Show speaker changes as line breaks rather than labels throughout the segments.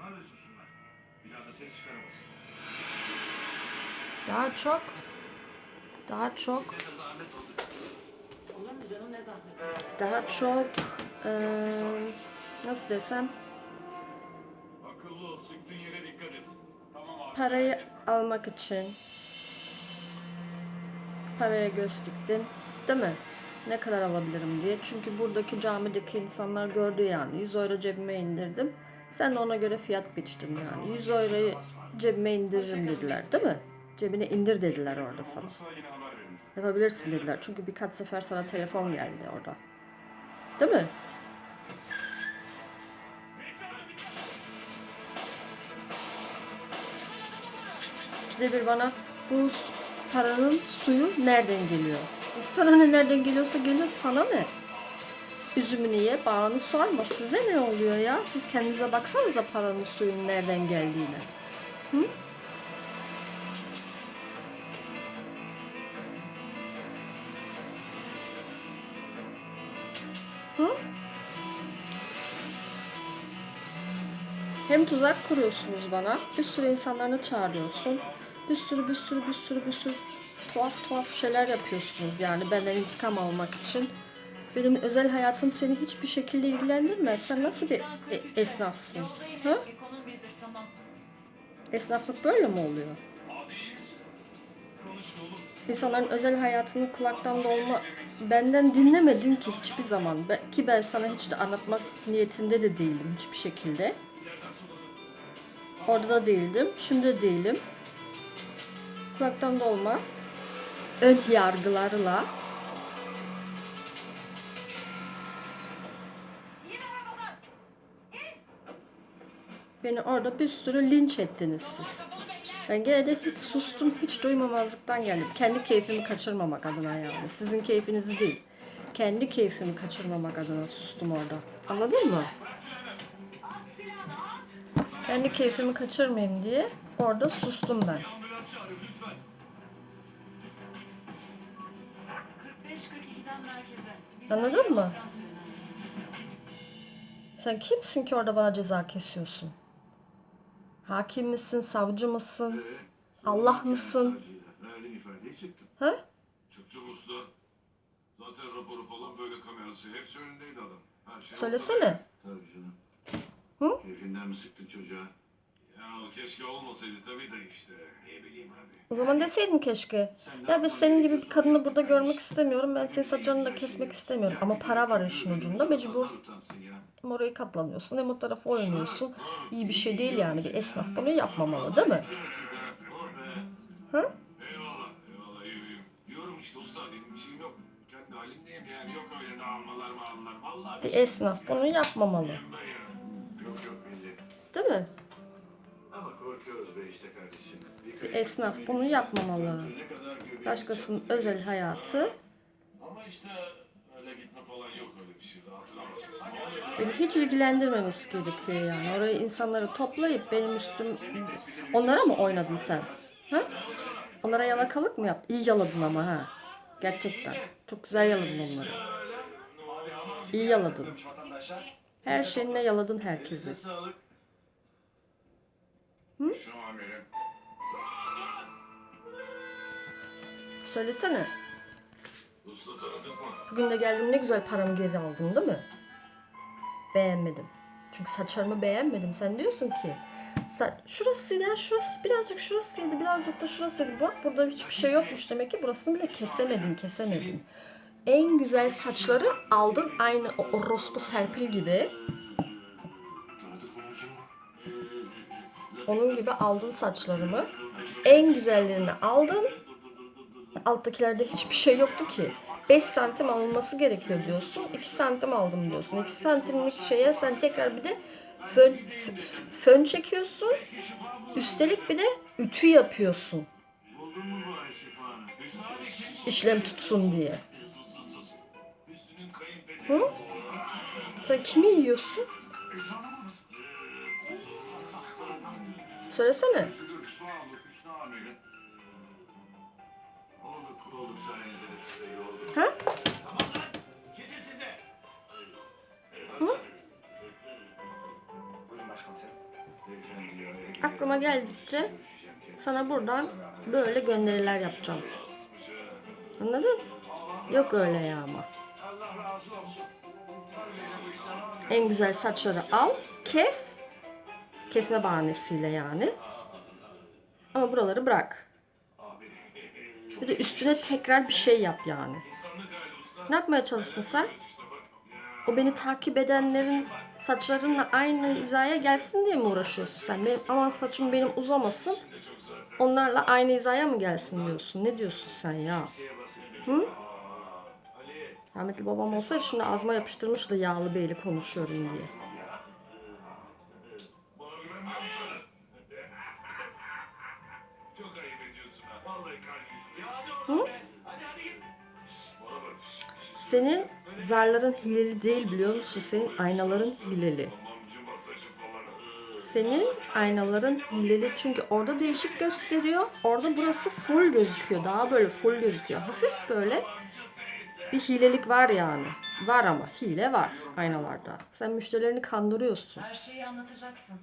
Onlar da sussunlar. Bir daha da ses çıkaramasın.
Daha çok. Daha çok.
Olur mu canım ne zahmet.
Daha çok. eee, nasıl desem.
Akıllı ol. Sıktığın yere dikkat et. Tamam abi.
Parayı almak için. Paraya göz diktin. Değil mi? Ne kadar alabilirim diye. Çünkü buradaki camideki insanlar gördü yani. 100 euro cebime indirdim. Sen de ona göre fiyat biçtin yani. 100 euroyu cebime indiririm dediler değil mi? Cebine indir dediler orada sana. Yapabilirsin dediler. Çünkü birkaç sefer sana telefon geldi orada. Değil mi? İkide bir bana bu paranın suyu nereden geliyor? Sana ne nereden geliyorsa geliyor sana ne? Üzümünü ye, bağını sorma. Size ne oluyor ya? Siz kendinize baksanıza paranın suyun nereden geldiğine. Hem tuzak kuruyorsunuz bana, bir sürü insanlarını çağırıyorsun. Bir sürü bir sürü bir sürü bir sürü tuhaf tuhaf şeyler yapıyorsunuz yani benden intikam almak için. Benim özel hayatım seni hiçbir şekilde ilgilendirmez. Sen nasıl bir e- esnafsın? Ha? Esnaflık böyle mi oluyor? İnsanların özel hayatını kulaktan dolma benden dinlemedin ki hiçbir zaman. Ki ben sana hiç de anlatmak niyetinde de değilim hiçbir şekilde. Orada da değildim. Şimdi de değilim. Kulaktan dolma. Ön yargılarla Beni orada bir sürü linç ettiniz siz. Ben gene de hiç sustum, hiç duymamazlıktan geldim. Kendi keyfimi kaçırmamak adına yani. Sizin keyfinizi değil. Kendi keyfimi kaçırmamak adına sustum orada. Anladın mı? Kendi keyfimi kaçırmayayım diye orada sustum ben.
Ambulans çağırın lütfen.
45-42'den merkeze. Bir
Anladın mı? Sen kimsin ki orada bana ceza kesiyorsun? Hakim misin, savcı mısın? Allah mısın? Ha?
Çıktım usta. Zaten raporu falan böyle kamerası. Hepsi önündeydi adam. Her şey
Söylesene.
Tabii canım.
Hı?
Keyfinden mi sıktın çocuğa? Ya keşke olmasaydı tabii de işte. Ne bileyim abi.
O zaman deseydin keşke. Ya ben senin gibi bir kadını burada görmek istemiyorum. Ben senin saçlarını da kesmek istemiyorum. Ama para var işin ucunda mecbur.
Utansın ya.
Hem orayı katlanıyorsun hem o tarafa oynuyorsun. İyi bir şey değil yani. Bir esnaf bunu yapmamalı değil mi? Hı?
Bir
esnaf bunu yapmamalı. Değil mi? Bir esnaf bunu yapmamalı. Başkasının özel hayatı
Ama işte öyle gitme falan yok öyle bir şey. Hatırlamazsın.
Beni hiç ilgilendirmemesi gerekiyor yani. Oraya insanları toplayıp benim üstüm... Onlara mı oynadın sen? Ha? Onlara yalakalık mı yaptın? İyi yaladın ama ha. Gerçekten. Çok güzel yaladın onları. İyi yaladın. Her şeyinle yaladın herkesi. Hı? Söylesene. Bugün de geldim ne güzel paramı geri aldım değil mi? Beğenmedim. Çünkü saçlarımı beğenmedim. Sen diyorsun ki sen şurasıydı ya şurası birazcık şurasıydı birazcık da şurasıydı. Bak burada hiçbir şey yokmuş demek ki burasını bile kesemedin kesemedin. En güzel saçları aldın aynı o orospu Serpil gibi. Onun gibi aldın saçlarımı. En güzellerini aldın. Alttakilerde hiçbir şey yoktu ki. 5 santim alınması gerekiyor diyorsun. 2 santim aldım diyorsun. 2 santimlik şeye sen tekrar bir de fön, fön çekiyorsun. Üstelik bir de ütü yapıyorsun. İşlem tutsun diye. Hı? Sen kimi yiyorsun? Söylesene. Ha?
Başkomiserim.
Aklıma geldikçe sana buradan böyle gönderiler yapacağım. Anladın? Yok öyle ya ama. En güzel saçları al, kes. Kesme bahanesiyle yani. Ama buraları bırak. Bir de üstüne tekrar bir şey yap yani. Ne yapmaya çalıştın sen? O beni takip edenlerin saçlarınla aynı hizaya gelsin diye mi uğraşıyorsun sen? Benim aman saçım benim uzamasın. Onlarla aynı hizaya mı gelsin diyorsun? Ne diyorsun sen ya? Hı? Rahmetli babam olsaydı şimdi ağzıma yapıştırmıştı yağlı beyli konuşuyorum diye.
Şşş.
Senin zarların hileli değil biliyor musun? Senin aynaların hileli. Senin aynaların hileli çünkü orada değişik gösteriyor. Orada burası full gözüküyor. Daha böyle full gözüküyor. Hafif böyle bir hilelik var yani. Var ama hile var aynalarda. Sen müşterilerini kandırıyorsun.
Her şeyi anlatacaksın.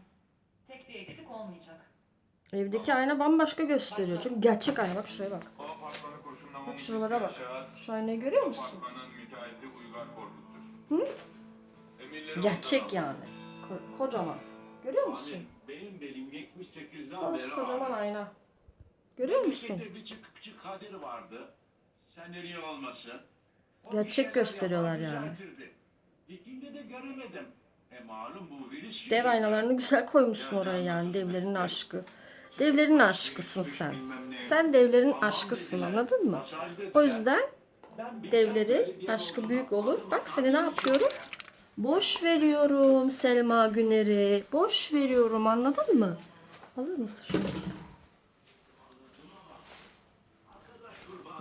Tek bir eksik olmayacak.
Evdeki ayna bambaşka gösteriyor. Çünkü gerçek ayna. Bak şuraya bak. Bak şuralara bak. Şu aynayı görüyor musun?
Emirleri
Gerçek yani. Ko- kocaman. Görüyor musun?
Benim belim 78'den beri
Koskocaman ayna. Görüyor musun?
Kadir vardı. Senden iyi olmasın.
Gerçek gösteriyorlar yani.
Gittiğimde de göremedim. E malum bu virüs.
Dev aynalarını güzel koymuşsun oraya yani. Devlerin aşkı. Devlerin aşkısın sen. Sen devlerin aşkısın anladın mı? O yüzden devlerin aşkı büyük olur. Bak seni ne yapıyorum? Boş veriyorum Selma Güner'i. Boş veriyorum anladın mı? Alır mısın şunu?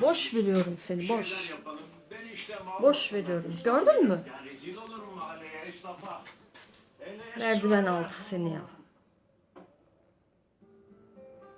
Boş veriyorum seni boş. Boş veriyorum. Gördün mü? Merdiven altı seni ya.